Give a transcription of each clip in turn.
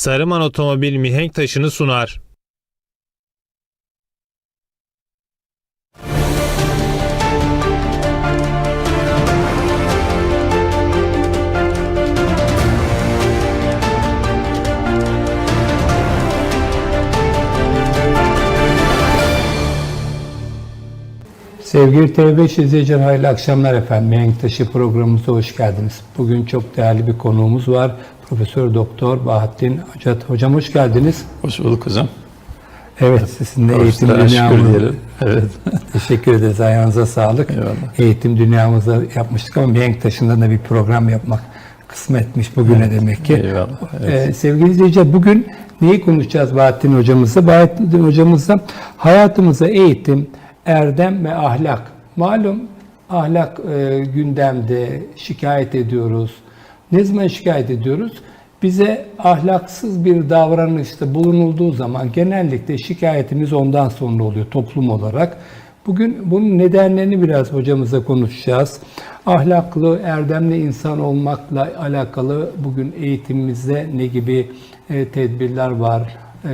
Sarıman Otomobil mihenk taşını sunar. Sevgili TV5 izleyiciler hayırlı akşamlar efendim. Mihenk Taşı programımıza hoş geldiniz. Bugün çok değerli bir konuğumuz var. Profesör Doktor Bahattin Acat. Hocam hoş geldiniz. Hoş bulduk hocam. Evet sizin de eğitim diyelim. Evet. teşekkür ederiz. Ayağınıza sağlık. Eyvallah. Eğitim dünyamızda yapmıştık ama Mihenk Taşı'nda da bir program yapmak kısmetmiş bugüne demek ki. Eyvallah, evet. Ee, sevgili izleyiciler bugün neyi konuşacağız Bahattin hocamızla? Bahattin hocamızla hayatımıza eğitim, erdem ve ahlak. Malum ahlak e, gündemde şikayet ediyoruz. Ne zaman şikayet ediyoruz? Bize ahlaksız bir davranışta bulunulduğu zaman genellikle şikayetimiz ondan sonra oluyor toplum olarak. Bugün bunun nedenlerini biraz hocamızla konuşacağız. Ahlaklı, erdemli insan olmakla alakalı bugün eğitimimizde ne gibi e, tedbirler var? E,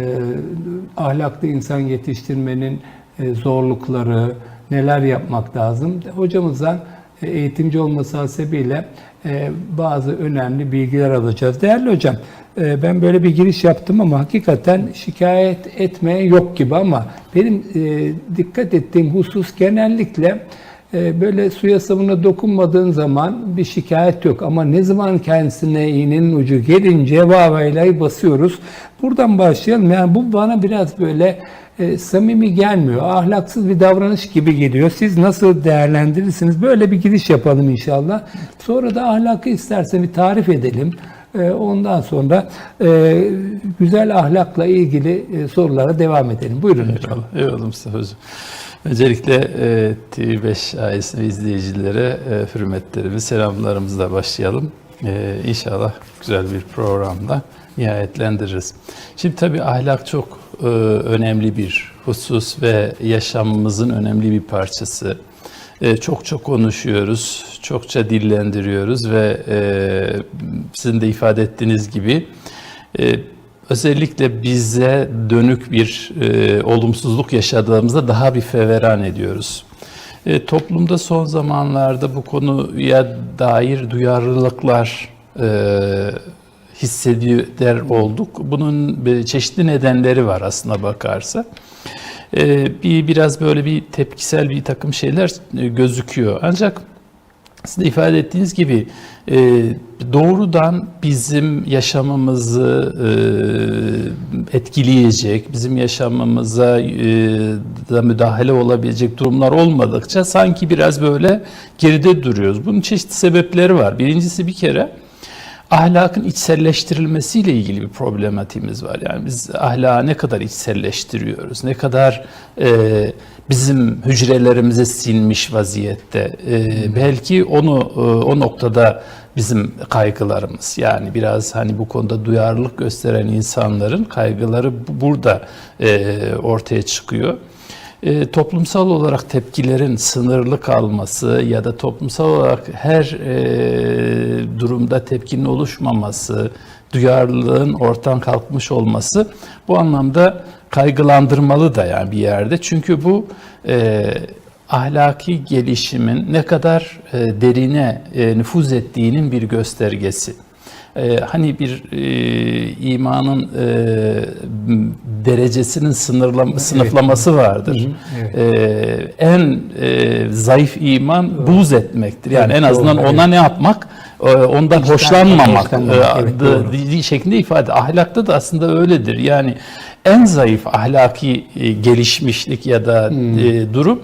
ahlaklı insan yetiştirmenin e, zorlukları, neler yapmak lazım? Hocamızdan eğitimci olması hasebiyle bazı önemli bilgiler alacağız. Değerli hocam, e, ben böyle bir giriş yaptım ama hakikaten şikayet etmeye yok gibi ama benim e, dikkat ettiğim husus genellikle e, böyle suya sabuna dokunmadığın zaman bir şikayet yok ama ne zaman kendisine iğnenin ucu gelince vavaylayı basıyoruz. Buradan başlayalım. Yani bu bana biraz böyle e, samimi gelmiyor. Ahlaksız bir davranış gibi geliyor. Siz nasıl değerlendirirsiniz? Böyle bir giriş yapalım inşallah. Sonra da ahlakı istersen bir tarif edelim. E, ondan sonra e, güzel ahlakla ilgili e, sorulara devam edelim. Buyurun hocam. Eyvallah. Eyvallah Mustafa hocam. Öncelikle e, TV5 ailesi ve izleyicilere e, hürmetlerimi, selamlarımızla başlayalım. E, inşallah güzel bir programda nihayetlendiririz. Şimdi tabii ahlak çok e, önemli bir husus ve yaşamımızın önemli bir parçası. E, çok çok konuşuyoruz, çokça dillendiriyoruz ve e, sizin de ifade ettiğiniz gibi e, özellikle bize dönük bir e, olumsuzluk yaşadığımızda daha bir feveran ediyoruz. E, toplumda son zamanlarda bu konuya dair duyarlılıklar e, hissediyor olduk. Bunun çeşitli nedenleri var aslına bakarsa. E, bir biraz böyle bir tepkisel bir takım şeyler e, gözüküyor. Ancak sizin de ifade ettiğiniz gibi e, doğrudan bizim yaşamımızı e, etkileyecek, bizim yaşamımıza e, da müdahale olabilecek durumlar olmadıkça sanki biraz böyle geride duruyoruz. Bunun çeşitli sebepleri var. Birincisi bir kere ahlakın içselleştirilmesiyle ilgili bir problematiğimiz var. Yani biz ahlakı ne kadar içselleştiriyoruz, ne kadar e, bizim hücrelerimize sinmiş vaziyette. E, belki onu e, o noktada bizim kaygılarımız. Yani biraz hani bu konuda duyarlılık gösteren insanların kaygıları bu- burada e, ortaya çıkıyor. E, toplumsal olarak tepkilerin sınırlı kalması ya da toplumsal olarak her e, durumda tepkinin oluşmaması, duyarlılığın ortadan kalkmış olması bu anlamda kaygılandırmalı da yani bir yerde. Çünkü bu e, ahlaki gelişimin ne kadar e, derine e, nüfuz ettiğinin bir göstergesi. Ee, hani bir e, imanın e, derecesinin sınırlam sınıflaması vardır. Ee, en e, zayıf iman buz etmektir. Yani Evet, en azından doğru, ona ne yapmak? E, ondan hoşlanmamak hoşlanmamak, e, evet, doğru. di- şeklinde ifade. Ahlakta da aslında öyledir. Yani en zayıf ahlaki e, gelişmişlik ya da e, durum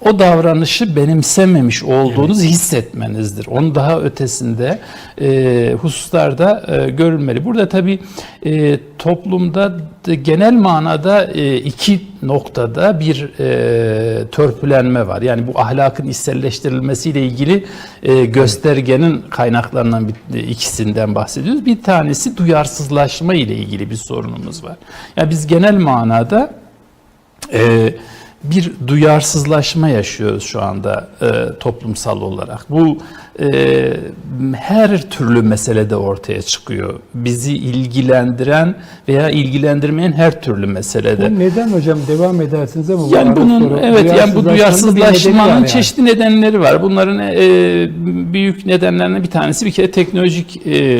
o davranışı benimsememiş olduğunuz hissetmenizdir. Onun daha ötesinde e, hususlarda e, görülmeli. Burada tabii e, toplumda da genel manada e, iki noktada bir e, törpülenme var. Yani bu ahlakın içselleştirilmesiyle ilgili e, göstergenin kaynaklarından bir, ikisinden bahsediyoruz. Bir tanesi duyarsızlaşma ile ilgili bir sorunumuz var. Yani biz genel manada e, bir duyarsızlaşma yaşıyoruz şu anda e, toplumsal olarak. Bu e, her türlü meselede ortaya çıkıyor. Bizi ilgilendiren veya ilgilendirmeyen her türlü meselede. Bu neden hocam devam edersiniz ama bu Yani bunun soru- evet yani bu duyarsızlaşmanın yani. çeşitli nedenleri var. Bunların e, büyük nedenlerinden bir tanesi bir kere teknolojik e,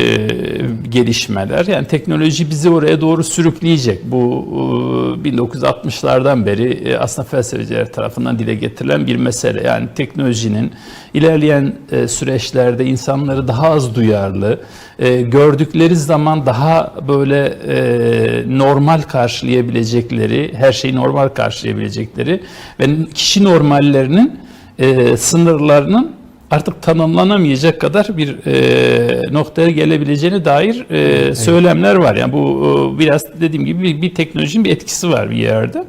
gelişmeler. Yani teknoloji bizi oraya doğru sürükleyecek. Bu e, 1960'lardan beri e, aslında felsefeciler tarafından dile getirilen bir mesele. Yani teknolojinin ilerleyen e, süreçlerde insanları daha az duyarlı, e, gördükleri zaman daha böyle e, normal karşılayabilecekleri, her şeyi normal karşılayabilecekleri ve kişi normallerinin e, sınırlarının artık tanımlanamayacak kadar bir e, noktaya gelebileceğine dair e, söylemler var. Yani bu e, biraz dediğim gibi bir, bir teknolojinin bir etkisi var bir yerde.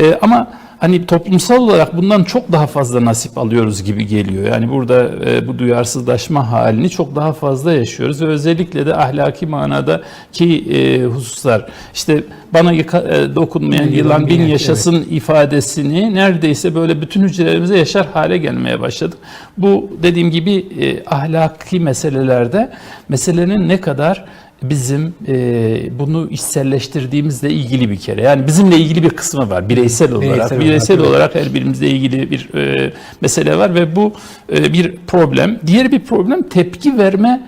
E, ama hani toplumsal olarak bundan çok daha fazla nasip alıyoruz gibi geliyor. Yani burada e, bu duyarsızlaşma halini çok daha fazla yaşıyoruz ve özellikle de ahlaki manada ki e, hususlar işte bana yıka, e, dokunmayan Yılan yılan bin yaşasın ifadesini neredeyse böyle bütün hücrelerimize yaşar hale gelmeye başladık. Bu dediğim gibi e, ahlaki meselelerde meselenin ne kadar bizim e, bunu içselleştirdiğimizle ilgili bir kere. Yani bizimle ilgili bir kısmı var bireysel olarak. Bireysel Bireysel, olarak, olarak, her birimizle ilgili bir e, mesele var ve bu e, bir problem. Diğer bir problem tepki verme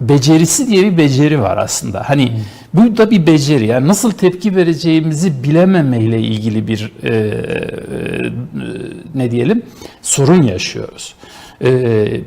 becerisi diye bir beceri var aslında. Hani bu da bir beceri. Yani nasıl tepki vereceğimizi bilememeyle ilgili bir e, e, ne diyelim sorun yaşıyoruz. E,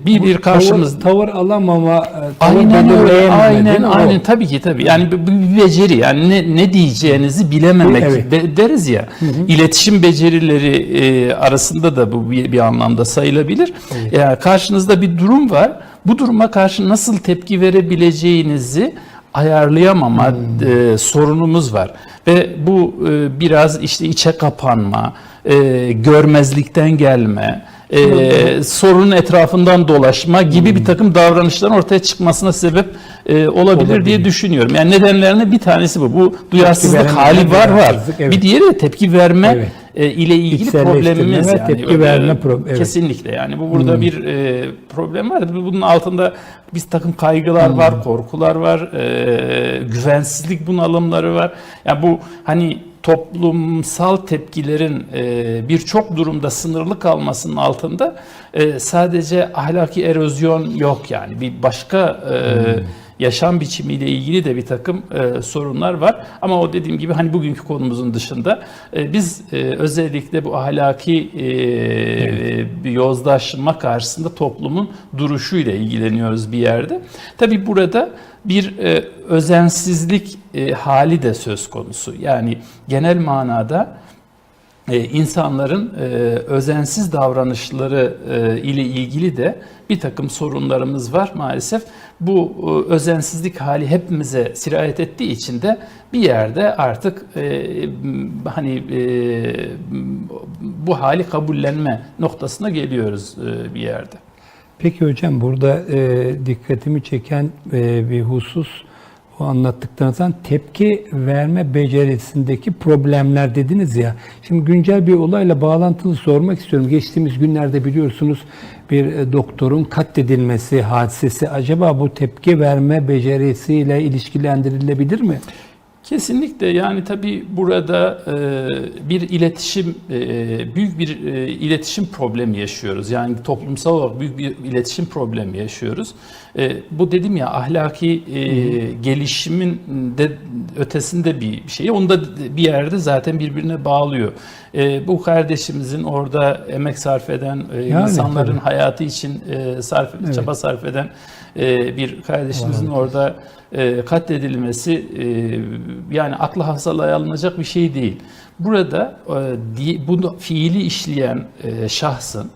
bir bir karşımız tavır, tavır alamama, e, tavır Aynen öyle. Aynen? O. aynen tabii ki tabii. Yani bu bir beceri. Yani ne ne diyeceğinizi bilememek Evet. de- deriz ya. İletişim becerileri e, arasında da bu bir, bir anlamda sayılabilir. Yani karşınızda bir durum var. Bu duruma karşı nasıl tepki verebileceğinizi ayarlayamama e, sorunumuz var. Ve bu e, biraz işte içe kapanma, e, görmezlikten gelme, e, sorunun etrafından dolaşma gibi bir takım davranışların ortaya çıkmasına sebep e, olabilir, Olabilir. diye düşünüyorum. Yani nedenlerine bir tanesi bu. Bu duyarsızlık verme, hali var var. evet. Bir diğeri de tepki verme Evet. e, ile ilgili problemimiz yani. tepki verme pro- evet. Kesinlikle yani bu burada bir e, problem var. Bunun altında bir takım kaygılar var, korkular var, e, güvensizlik bunalımları var. Yani bu hani toplumsal tepkilerin e, birçok durumda sınırlı kalmasının altında e, sadece ahlaki erozyon yok yani. Bir başka e, yaşam biçimiyle ilgili de bir takım e, sorunlar var. Ama o dediğim gibi hani bugünkü konumuzun dışında e, biz e, özellikle bu ahlaki e, bir yozlaşma karşısında toplumun duruşuyla ilgileniyoruz bir yerde. Tabii burada bir e, özensizlik e, hali de söz konusu. Yani genel manada e, insanların e, özensiz davranışları e, ile ilgili de bir takım sorunlarımız var maalesef. Bu e, özensizlik hali hepimize sirayet ettiği için de bir yerde artık e, hani e, bu hali kabullenme noktasına geliyoruz e, bir yerde. Peki hocam burada e, dikkatimi çeken e, bir husus o anlattıklarınızdan tepki verme becerisindeki problemler dediniz ya. Şimdi güncel bir olayla bağlantılı sormak istiyorum. Geçtiğimiz günlerde biliyorsunuz bir e, doktorun katledilmesi hadisesi acaba bu tepki verme becerisiyle ilişkilendirilebilir mi? Kesinlikle yani tabii burada e, bir iletişim e, büyük bir e, iletişim problemi yaşıyoruz. Yani toplumsal olarak büyük bir iletişim problemi yaşıyoruz. E, bu dedim ya ahlaki e, gelişimin de ötesinde bir şey. Onu da bir yerde zaten birbirine bağlıyor. E, bu kardeşimizin orada emek sarf eden e, Yani, insanların tabii. hayatı için e, sarf çaba sarf eden e, bir kardeşimizin orada e, katledilmesi e, yani akla hafızalaya alınacak bir şey değil. Burada e, bunu fiili işleyen e, şahsın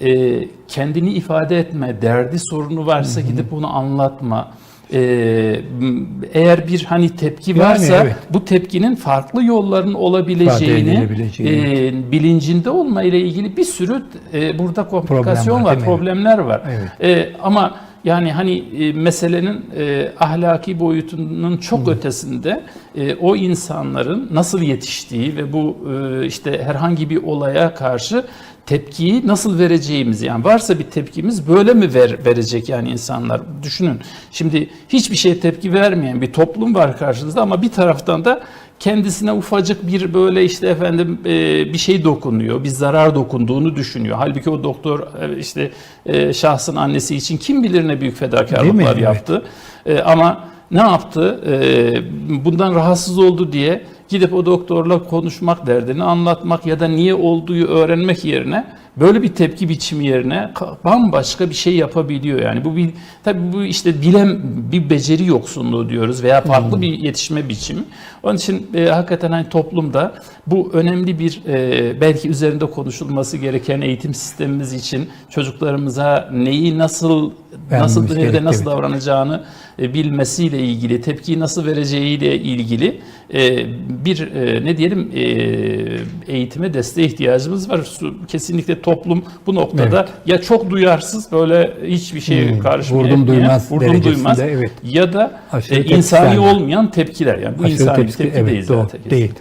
e, kendini ifade etme, derdi sorunu varsa gidip bunu anlatma. E, m- eğer bir hani tepki Yani varsa evet. bu tepkinin farklı yolların olabileceğini e, bilincinde olma ile ilgili bir sürü e, burada komplikasyon var, var, mi? problemler var. Evet. E, ama Yani hani e, meselenin e, ahlaki boyutunun çok ötesinde e, o insanların nasıl yetiştiği ve bu e, işte herhangi bir olaya karşı tepkiyi nasıl vereceğimiz yani varsa bir tepkimiz böyle mi ver, verecek yani insanlar düşünün. Şimdi hiçbir şeye tepki vermeyen bir toplum var karşınızda ama bir taraftan da kendisine ufacık bir böyle işte efendim e, bir şey dokunuyor, bir zarar dokunduğunu düşünüyor. Halbuki o doktor e, işte e, şahsın annesi için kim bilir ne büyük fedakarlıklar mi? Evet. yaptı. E, ama ne yaptı? E, bundan rahatsız oldu diye gidip o doktorla konuşmak derdini anlatmak ya da niye olduğu öğrenmek yerine böyle bir tepki biçimi yerine ka- bambaşka bir şey yapabiliyor yani bu bir tabii bu işte bilem bir beceri yoksunluğu diyoruz veya farklı bir yetişme biçimi. Onun için e, hakikaten hani toplumda bu önemli bir e, belki üzerinde konuşulması gereken eğitim sistemimiz için çocuklarımıza neyi nasıl nasıl Vermemiz nerede gerek, nasıl evet. davranacağını e, bilmesiyle ilgili, tepkiyi nasıl vereceğiyle ilgili e, bir e, ne diyelim e, eğitime desteğe ihtiyacımız var. Kesinlikle toplum bu noktada ya çok duyarsız böyle hiçbir şeye Hmm, karşı vurdum duymaz vurdum duymaz evet. ya da Aşırı e, insani tepkiler. olmayan tepkiler yani bu Aşırı insani tepki- tepki evet, değil doğru, zaten. değil.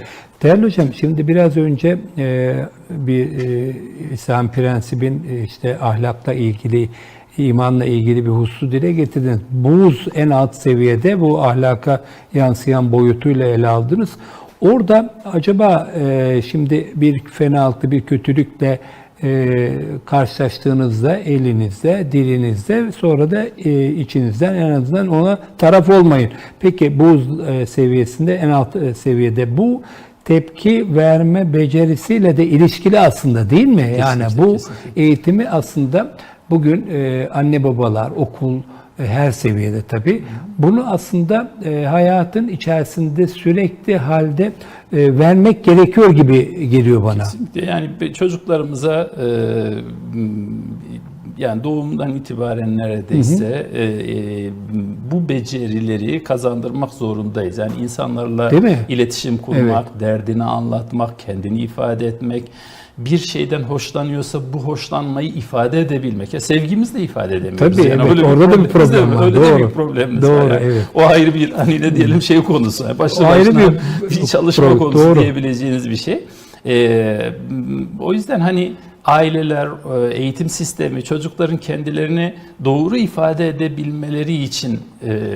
Değerli hocam şimdi biraz önce e, bir e, İslam prensibin e, işte ahlakla ilgili imanla ilgili bir hususu dile getirdiniz. Buğz en alt seviyede bu ahlaka yansıyan boyutuyla ele aldınız. Orada acaba e, şimdi bir fenaltı, bir kötülükle e, karşılaştığınızda elinizde, dilinizde sonra da e, içinizden en azından ona taraf olmayın. Peki buz e, seviyesinde en alt e, seviyede bu tepki verme becerisiyle de ilişkili aslında değil mi? yani bu kesinlikle. eğitimi aslında bugün e, anne babalar, okul e, her seviyede tabii. Bunu aslında e, hayatın içerisinde sürekli halde e, vermek gerekiyor gibi geliyor bana. Kesinlikle yani çocuklarımıza e, yani doğumdan itibaren neredeyse e, e, bu becerileri kazandırmak zorundayız. Yani insanlarla iletişim kurmak, derdini anlatmak, kendini ifade etmek, bir şeyden hoşlanıyorsa bu hoşlanmayı ifade edebilmek. Ya sevgimizi de ifade edemiyoruz. Tabii, yani evet, öyle orada da bir problem var, Öyle de doğru. bir problemimiz Doğru, var. yani. evet. O ayrı bir hani ne diyelim şey konusu. Yani başlı O ayrı bir- bir çalışma Doğru, konusu doğru. diyebileceğiniz bir şey. Ee, o yüzden hani aileler, e, eğitim sistemi çocukların kendilerini doğru ifade edebilmeleri için e,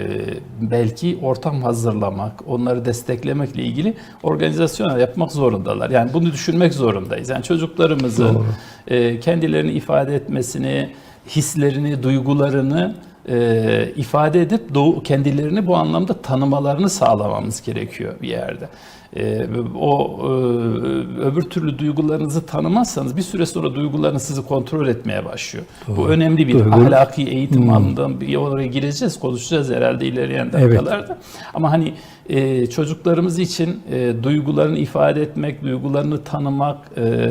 belki ortam hazırlamak, onları desteklemekle ilgili organizasyonlar yapmak zorundalar. Yani bunu düşünmek zorundayız. Yani çocuklarımızın e, kendilerini ifade etmesini, hislerini, duygularını e, ifade edip doğu, kendilerini bu anlamda tanımalarını sağlamamız gerekiyor bir yerde. E, o e, öbür türlü duygularınızı tanımazsanız bir süre sonra duygularınız sizi kontrol etmeye başlıyor. Bu önemli bir Duygu- ahlaki eğitim alanından bir oraya gireceğiz, konuşacağız herhalde ilerleyen Evet. dakikalarda. Ama hani e, çocuklarımız için e, duygularını ifade etmek, duygularını tanımak, e,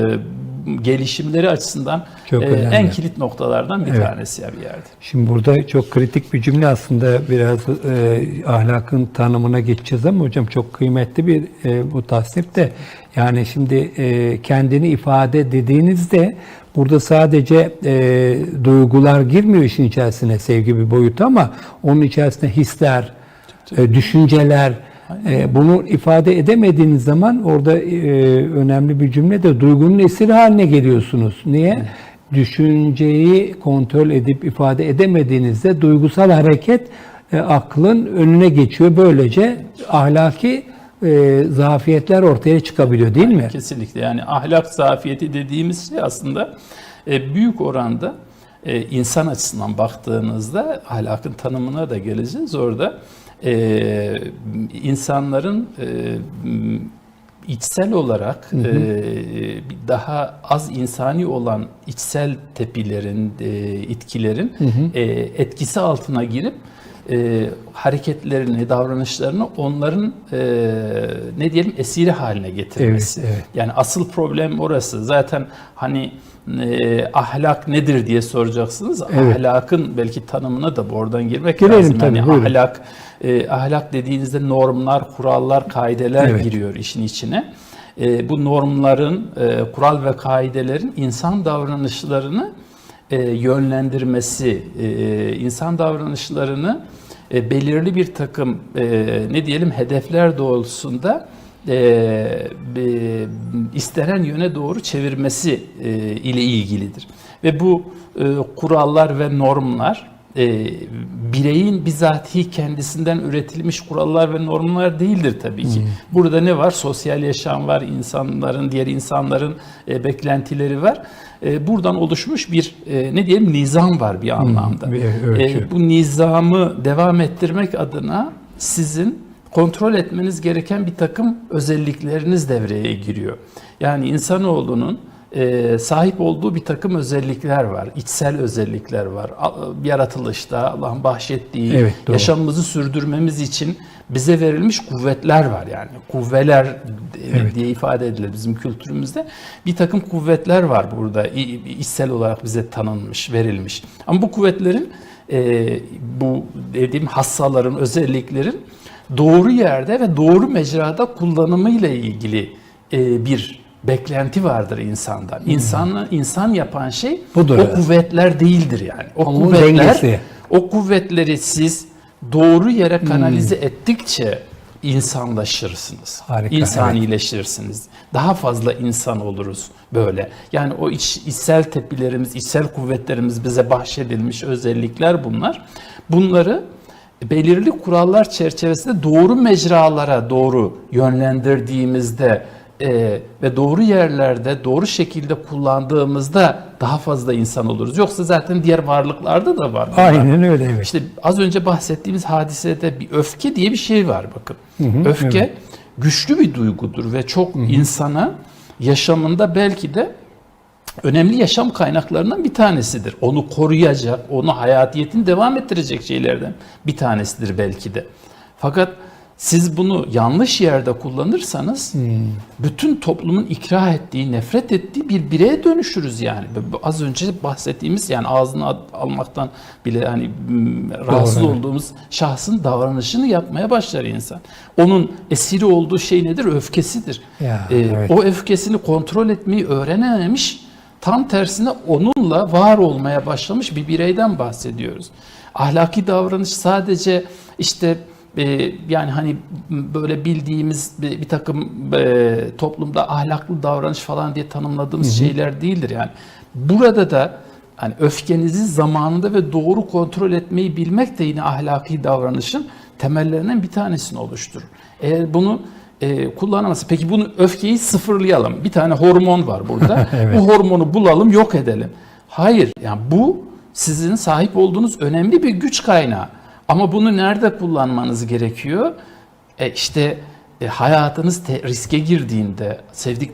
gelişimleri açısından Çok e, önemli. en kilit noktalardan bir Evet. tanesi ya bir yerde. Şimdi burada çok kritik bir cümle aslında biraz e, ahlakın tanımına geçeceğiz ama hocam çok kıymetli bir e, bu tasnif de yani şimdi e, kendini ifade dediğinizde burada sadece e, duygular girmiyor işin içerisine sevgi bir boyutu ama onun içerisinde hisler, e, düşünceler, e, bunu ifade edemediğiniz zaman orada e, önemli bir cümle de duygunun esiri haline geliyorsunuz. Niye? Düşünceyi kontrol edip ifade edemediğinizde duygusal hareket e, aklın önüne geçiyor. Böylece ahlaki e, zafiyetler ortaya çıkabiliyor değil mi? Kesinlikle yani ahlak zafiyeti dediğimiz şey aslında e, büyük oranda e, insan açısından baktığınızda ahlakın tanımına da geleceğiz orada e, insanların e, içsel olarak e, bir daha az insani olan içsel tepilerin, e, itkilerin e, etkisi altına girip e, hareketlerini, davranışlarını onların e, ne diyelim esiri haline getirmesi. Evet, evet. Yani asıl problem orası. Zaten hani e, ahlak nedir diye soracaksınız. Evet. Ahlakın belki tanımına da bu oradan girmek Girelim lazım. tabii, yani buyurun. ahlak e, ahlak dediğinizde normlar, kurallar, kaideler Evet. giriyor işin içine. E, bu normların, e, kural ve kaidelerin insan davranışlarını e, yönlendirmesi, e, insan davranışlarını e, belirli bir takım e, ne diyelim hedefler doğrultusunda e, e, istenen yöne doğru çevirmesi e, ile ilgilidir. Ve bu e, kurallar ve normlar e, bireyin bizatihi kendisinden üretilmiş kurallar ve normlar değildir tabii ki. Burada ne var? Sosyal yaşam var, insanların, diğer insanların e, beklentileri var. E, buradan oluşmuş bir e, ne diyelim nizam var bir anlamda. bir ölçü. E, bu nizamı devam ettirmek adına sizin kontrol etmeniz gereken bir takım özellikleriniz devreye giriyor. Yani insanoğlunun e, sahip olduğu bir takım özellikler var. içsel özellikler var. Yaratılışta Allah'ın bahşettiği Evet, doğru. yaşamımızı sürdürmemiz için bize verilmiş kuvvetler var yani. Kuvveler Evet. diye ifade edilir bizim kültürümüzde. Bir takım kuvvetler var burada içsel olarak bize tanınmış, verilmiş. Ama bu kuvvetlerin e, bu dediğim hassaların, özelliklerin doğru yerde ve doğru mecrada kullanımıyla ilgili e, bir beklenti vardır insandan. İnsanı insan yapan şey Hmm. Budur o evet. kuvvetler değildir yani. O Onun kuvvetler dengesi. o kuvvetleri siz doğru yere kanalize ettikçe insanlaşırsınız. Harika, İnsanileşirsiniz. Daha fazla insan oluruz böyle. Yani o iç, içsel tepkilerimiz, içsel kuvvetlerimiz bize bahşedilmiş özellikler bunlar. Bunları belirli kurallar çerçevesinde doğru mecralara doğru yönlendirdiğimizde e, ve doğru yerlerde doğru şekilde kullandığımızda daha fazla insan oluruz. Yoksa zaten diğer varlıklarda da var. bunlar. Aynen öyle evet. İşte az önce bahsettiğimiz hadisede bir öfke diye bir şey var bakın. öfke güçlü bir duygudur ve çok insana yaşamında belki de önemli yaşam kaynaklarından bir tanesidir. Onu koruyacak, onu hayatiyetini devam ettirecek şeylerden bir tanesidir belki de. Fakat siz bunu yanlış yerde kullanırsanız bütün toplumun ikrah ettiği, nefret ettiği bir bireye dönüşürüz yani. Az önce bahsettiğimiz yani ağzını almaktan bile hani m, rahatsız evet. olduğumuz şahsın davranışını yapmaya başlar insan. Onun esiri olduğu şey nedir? Öfkesidir. Ya, Ee, evet. O öfkesini kontrol etmeyi öğrenememiş, tam tersine onunla var olmaya başlamış bir bireyden bahsediyoruz. Ahlaki davranış sadece işte e, yani hani böyle bildiğimiz bir, bir takım e, toplumda ahlaklı davranış falan diye tanımladığımız şeyler değildir yani. Burada da hani öfkenizi zamanında ve doğru kontrol etmeyi bilmek de yine ahlaki davranışın temellerinden bir tanesini oluşturur. Eğer bunu e, kullanamazsa peki bunu öfkeyi sıfırlayalım. Bir tane hormon var burada. Evet. Bu hormonu bulalım, yok edelim. Hayır, yani bu sizin sahip olduğunuz önemli bir güç kaynağı. Ama bunu nerede kullanmanız gerekiyor? E işte e, hayatınız riske girdiğinde, sevdik